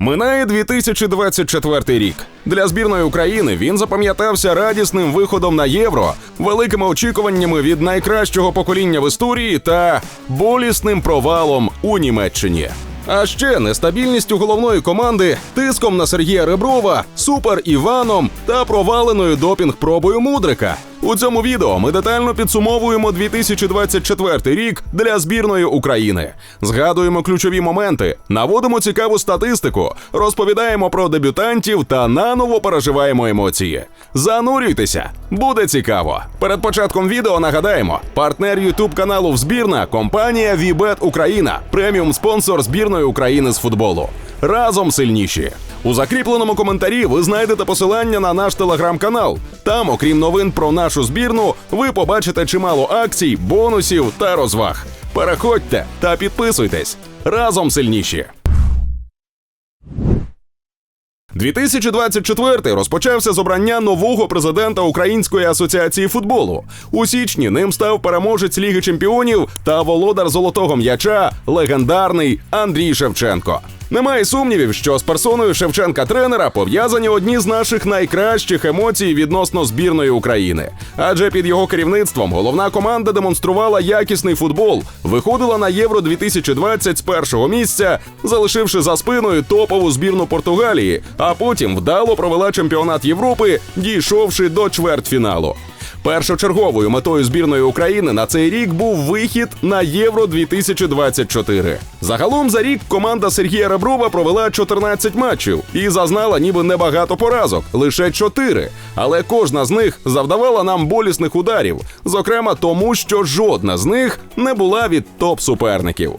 Минає 2024 рік. Для збірної України він запам'ятався радісним виходом на євро, великими очікуваннями від найкращого покоління в історії та болісним провалом у Німеччині. А ще нестабільністю головної команди, тиском на Сергія Реброва, супер Іваном та проваленою допінг-пробою Мудрика. У цьому відео ми детально підсумовуємо 2024 рік для збірної України. Згадуємо ключові моменти, наводимо цікаву статистику, розповідаємо про дебютантів та наново переживаємо емоції. Занурюйтеся, буде цікаво. Перед початком відео нагадаємо: партнер Ютуб каналу Взбірна компанія Вібет Україна, преміум спонсор збірної України з футболу. Разом сильніші. У закріпленому коментарі ви знайдете посилання на наш телеграм-канал. Там, окрім новин про нашу збірну, ви побачите чимало акцій, бонусів та розваг. Переходьте та підписуйтесь. Разом сильніші. 2024 розпочався з обрання нового президента Української асоціації футболу. У січні ним став переможець Ліги Чемпіонів та володар золотого м'яча легендарний Андрій Шевченко. Немає сумнівів, що з персоною Шевченка тренера пов'язані одні з наших найкращих емоцій відносно збірної України. Адже під його керівництвом головна команда демонструвала якісний футбол, виходила на євро 2020 з першого місця, залишивши за спиною топову збірну Португалії, а потім вдало провела чемпіонат Європи, дійшовши до чвертьфіналу. Першочерговою метою збірної України на цей рік був вихід на Євро 2024. Загалом за рік команда Сергія Реброва провела 14 матчів і зазнала ніби небагато поразок, лише 4. Але кожна з них завдавала нам болісних ударів, зокрема тому, що жодна з них не була від топ-суперників.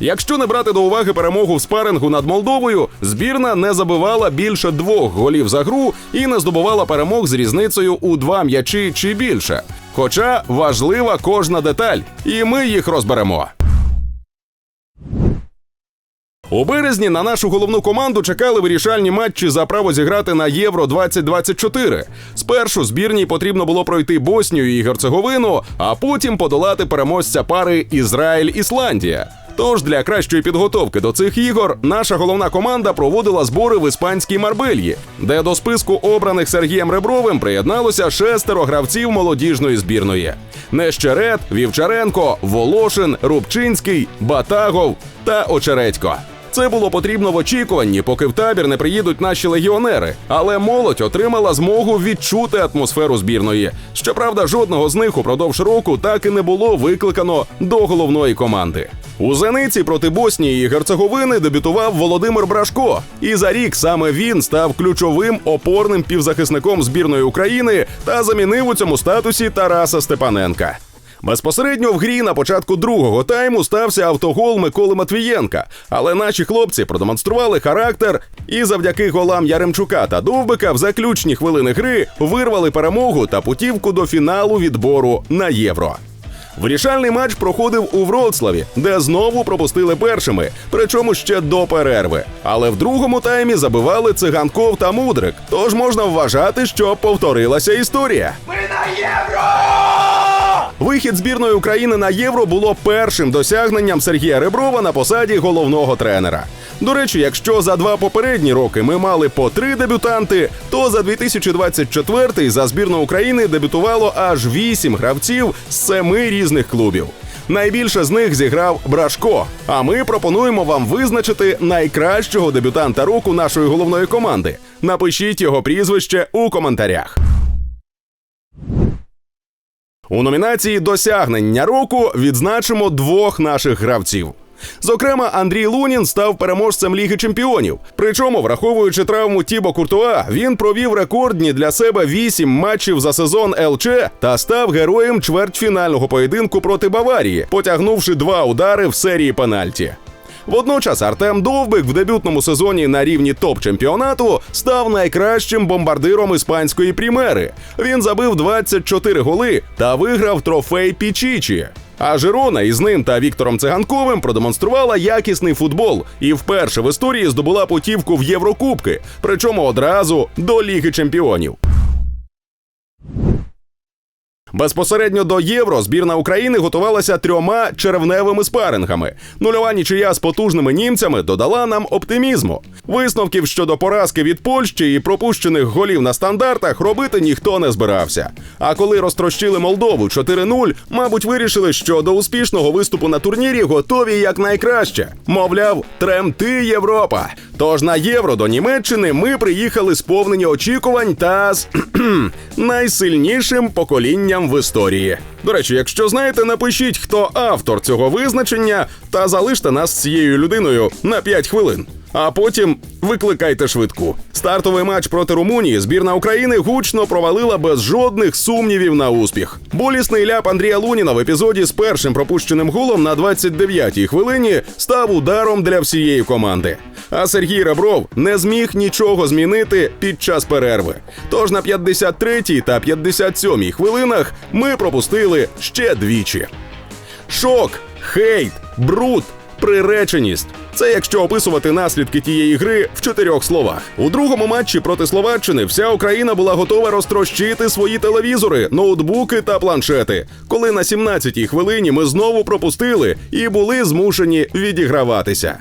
Якщо не брати до уваги перемогу в спарингу над Молдовою, збірна не забивала більше двох голів за гру і не здобувала перемог з різницею у два м'ячі чи більше. Хоча важлива кожна деталь, і ми їх розберемо. У березні на нашу головну команду чекали вирішальні матчі за право зіграти на Євро 2024. Спершу збірній потрібно було пройти Боснію і Герцеговину, а потім подолати переможця пари Ізраїль-Ісландія. Тож для кращої підготовки до цих ігор наша головна команда проводила збори в іспанській Марбельї, де до списку обраних Сергієм Ребровим приєдналося шестеро гравців молодіжної збірної: Нещерет, Вівчаренко, Волошин, Рубчинський, Батагов та Очередько. Це було потрібно в очікуванні, поки в табір не приїдуть наші легіонери. Але молодь отримала змогу відчути атмосферу збірної. Щоправда, жодного з них упродовж року так і не було викликано до головної команди. У Зениці проти Боснії і Герцеговини дебютував Володимир Брашко, і за рік саме він став ключовим опорним півзахисником збірної України та замінив у цьому статусі Тараса Степаненка. Безпосередньо в грі на початку другого тайму стався автогол Миколи Матвієнка, але наші хлопці продемонстрували характер і завдяки голам Яремчука та Довбика в заключні хвилини гри вирвали перемогу та путівку до фіналу відбору на євро. Вирішальний матч проходив у Вроцлаві, де знову пропустили першими, причому ще до перерви. Але в другому таймі забивали циганков та мудрик. Тож можна вважати, що повторилася історія. Ми на євро! Вихід збірної України на євро було першим досягненням Сергія Реброва на посаді головного тренера. До речі, якщо за два попередні роки ми мали по три дебютанти, то за 2024 за збірну України дебютувало аж вісім гравців з семи різних клубів. Найбільше з них зіграв Брашко. А ми пропонуємо вам визначити найкращого дебютанта року нашої головної команди. Напишіть його прізвище у коментарях. У номінації Досягнення року відзначимо двох наших гравців. Зокрема, Андрій Лунін став переможцем Ліги Чемпіонів. Причому, враховуючи травму Тібо Куртуа, він провів рекордні для себе вісім матчів за сезон ЛЧ та став героєм чвертьфінального поєдинку проти Баварії, потягнувши два удари в серії пенальті. Водночас Артем Довбик в дебютному сезоні на рівні топ-чемпіонату став найкращим бомбардиром іспанської прімери. Він забив 24 голи та виграв трофей Пічічі. А Жирона із ним та Віктором Циганковим продемонструвала якісний футбол і вперше в історії здобула путівку в Єврокубки, причому одразу до Ліги Чемпіонів. Безпосередньо до євро збірна України готувалася трьома червневими спарингами. Нульова нічия з потужними німцями додала нам оптимізму. Висновків щодо поразки від Польщі і пропущених голів на стандартах робити ніхто не збирався. А коли розтрощили Молдову 4-0, мабуть, вирішили, що до успішного виступу на турнірі готові якнайкраще. Мовляв, тремти Європа. Тож на євро до Німеччини ми приїхали сповнені очікувань та з найсильнішим поколінням в історії. До речі, якщо знаєте, напишіть, хто автор цього визначення, та залиште нас з цією людиною на 5 хвилин. А потім викликайте швидку. Стартовий матч проти Румунії збірна України гучно провалила без жодних сумнівів на успіх. Болісний ляп Андрія Луніна в епізоді з першим пропущеним голом на 29-й хвилині став ударом для всієї команди. А Сергій Ребров не зміг нічого змінити під час перерви. Тож на 53-й та 57-й хвилинах ми пропустили ще двічі. Шок, хейт, бруд, приреченість. Це якщо описувати наслідки тієї гри в чотирьох словах. У другому матчі проти Словаччини вся Україна була готова розтрощити свої телевізори, ноутбуки та планшети. Коли на 17-й хвилині ми знову пропустили і були змушені відіграватися.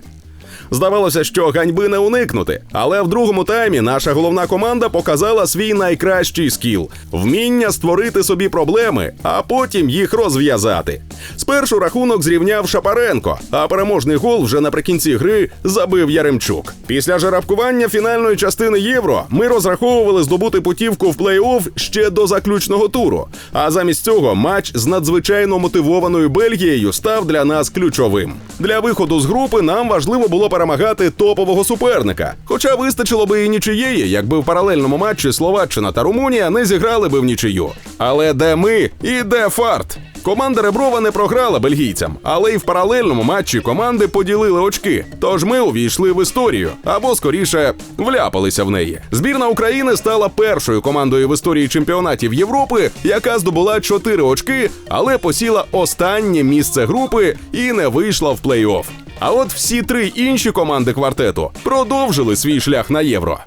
Здавалося, що ганьби не уникнути, але в другому таймі наша головна команда показала свій найкращий скіл вміння створити собі проблеми, а потім їх розв'язати. Спершу рахунок зрівняв Шапаренко, а переможний гол вже наприкінці гри забив Яремчук. Після жеребкування фінальної частини євро ми розраховували здобути путівку в плей-офф ще до заключного туру. А замість цього матч з надзвичайно мотивованою Бельгією став для нас ключовим. Для виходу з групи нам важливо було перемагати топового суперника. Хоча вистачило би і нічиєї, якби в паралельному матчі Словаччина та Румунія не зіграли би в нічию. Але де ми і де фарт? Команда Реброва не програла бельгійцям, але й в паралельному матчі команди поділили очки. Тож ми увійшли в історію, або скоріше вляпалися в неї. Збірна України стала першою командою в історії чемпіонатів Європи, яка здобула 4 очки, але посіла останнє місце групи і не вийшла в плей-офф. А от всі три інші команди квартету продовжили свій шлях на євро.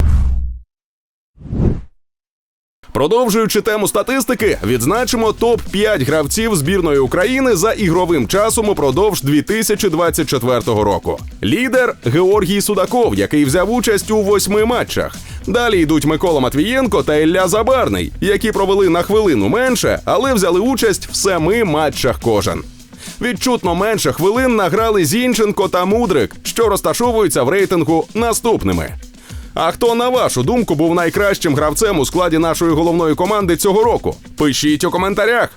Продовжуючи тему статистики, відзначимо топ 5 гравців збірної України за ігровим часом упродовж 2024 року. Лідер Георгій Судаков, який взяв участь у восьми матчах. Далі йдуть Микола Матвієнко та Ілля Забарний, які провели на хвилину менше, але взяли участь в семи матчах кожен. Відчутно менше хвилин награли Зінченко та Мудрик, що розташовуються в рейтингу наступними. А хто, на вашу думку, був найкращим гравцем у складі нашої головної команди цього року? Пишіть у коментарях.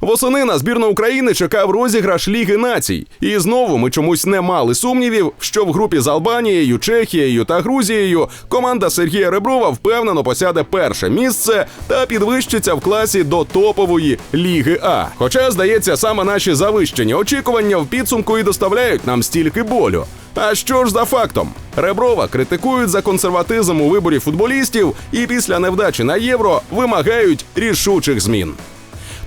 Восени на збірну України чекав розіграш Ліги націй. І знову ми чомусь не мали сумнівів, що в групі з Албанією, Чехією та Грузією команда Сергія Реброва впевнено посяде перше місце та підвищиться в класі до топової Ліги А. Хоча, здається, саме наші завищені очікування в підсумку і доставляють нам стільки болю. А що ж за фактом? Реброва критикують за консерватизм у виборі футболістів і після невдачі на євро вимагають рішучих змін.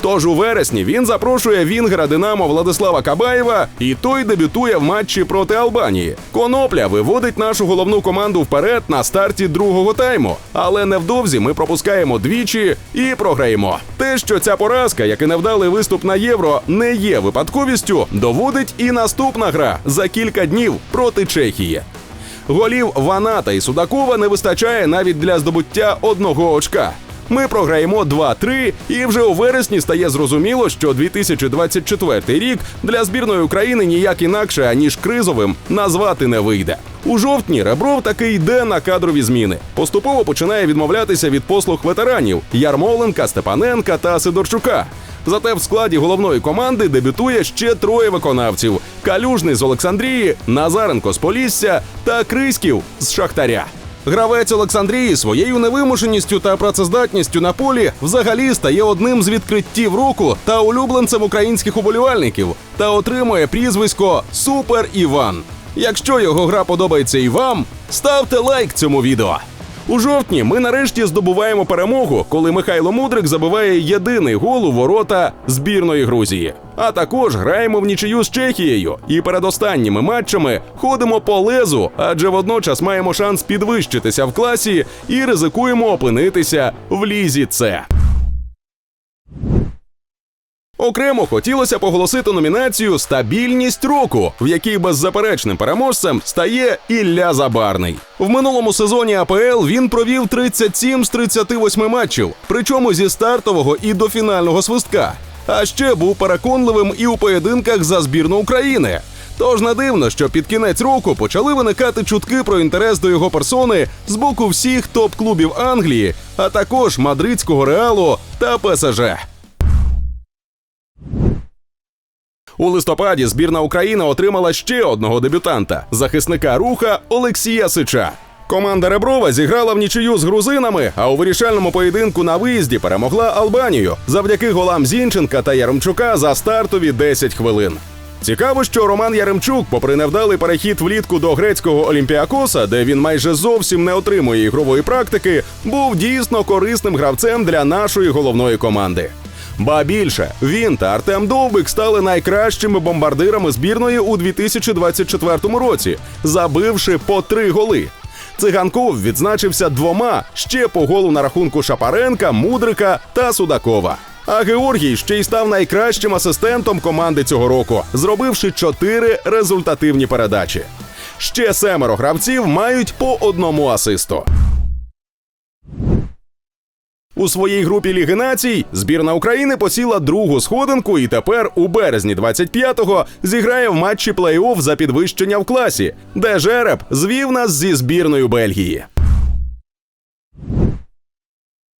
Тож у вересні він запрошує Вінгера Динамо Владислава Кабаєва, і той дебютує в матчі проти Албанії. Конопля виводить нашу головну команду вперед на старті другого тайму, але невдовзі ми пропускаємо двічі і програємо. Те, що ця поразка, як і невдалий виступ на євро, не є випадковістю, доводить і наступна гра за кілька днів проти Чехії. Голів Ваната і Судакова не вистачає навіть для здобуття одного очка. Ми програємо 2-3, і вже у вересні стає зрозуміло, що 2024 рік для збірної України ніяк інакше аніж кризовим назвати не вийде. У жовтні Ребров таки йде на кадрові зміни. Поступово починає відмовлятися від послуг ветеранів Ярмоленка, Степаненка та Сидорчука. Зате в складі головної команди дебютує ще троє виконавців: Калюжний з Олександрії, Назаренко з Полісся та Криськів з Шахтаря. Гравець Олександрії своєю невимушеністю та працездатністю на полі взагалі стає одним з відкриттів року та улюбленцем українських уболівальників та отримує прізвисько Супер Іван. Якщо його гра подобається і вам, ставте лайк цьому відео. У жовтні ми нарешті здобуваємо перемогу, коли Михайло Мудрик забиває єдиний гол у ворота збірної Грузії. А також граємо в нічию з Чехією. І перед останніми матчами ходимо по лезу, адже водночас маємо шанс підвищитися в класі і ризикуємо опинитися в лізі С. Окремо хотілося поголосити номінацію Стабільність року, в якій беззаперечним переможцем стає Ілля Забарний. В минулому сезоні АПЛ він провів 37 з 38 матчів, причому зі стартового і до фінального свистка. А ще був переконливим і у поєдинках за збірну України. Тож не дивно, що під кінець року почали виникати чутки про інтерес до його персони з боку всіх топ-клубів Англії, а також мадридського реалу та ПСЖ. У листопаді збірна України отримала ще одного дебютанта захисника руха Олексія Сича. Команда Реброва зіграла в нічию з грузинами, а у вирішальному поєдинку на виїзді перемогла Албанію завдяки голам Зінченка та Яремчука за стартові 10 хвилин. Цікаво, що Роман Яремчук, попри невдалий перехід влітку до грецького Олімпіакоса, де він майже зовсім не отримує ігрової практики, був дійсно корисним гравцем для нашої головної команди. Ба більше він та Артем Довбик стали найкращими бомбардирами збірної у 2024 році, забивши по три голи. Циганков відзначився двома ще по голу на рахунку Шапаренка, Мудрика та Судакова. А Георгій ще й став найкращим асистентом команди цього року, зробивши чотири результативні передачі. Ще семеро гравців мають по одному асисту. У своїй групі Ліги націй збірна України посіла другу сходинку і тепер у березні 25-го зіграє в матчі плей-офф за підвищення в класі, де жереб звів нас зі збірною Бельгії.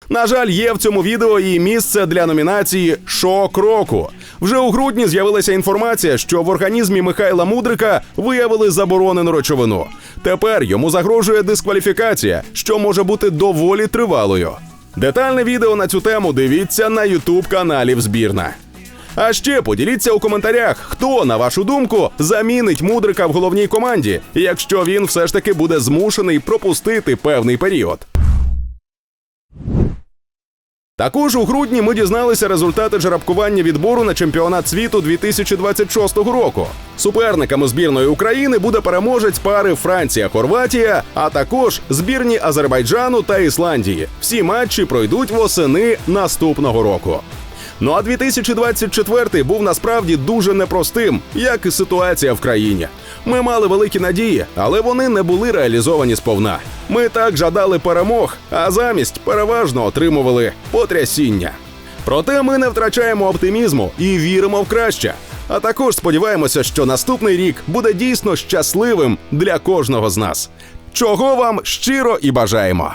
На жаль, є в цьому відео і місце для номінації Шок року. Вже у грудні з'явилася інформація, що в організмі Михайла Мудрика виявили заборонену речовину. Тепер йому загрожує дискваліфікація, що може бути доволі тривалою. Детальне відео на цю тему дивіться на Ютуб каналів збірна. А ще поділіться у коментарях, хто, на вашу думку, замінить мудрика в головній команді, якщо він все ж таки буде змушений пропустити певний період. Також у грудні ми дізналися результати жеребкування відбору на чемпіонат світу 2026 року. Суперниками збірної України буде переможець пари Франція-Хорватія, а також збірні Азербайджану та Ісландії. Всі матчі пройдуть восени наступного року. Ну а 2024 був насправді дуже непростим, як і ситуація в країні. Ми мали великі надії, але вони не були реалізовані сповна. Ми так жадали перемог, а замість переважно отримували потрясіння. Проте ми не втрачаємо оптимізму і віримо в краще. А також сподіваємося, що наступний рік буде дійсно щасливим для кожного з нас. Чого вам щиро і бажаємо.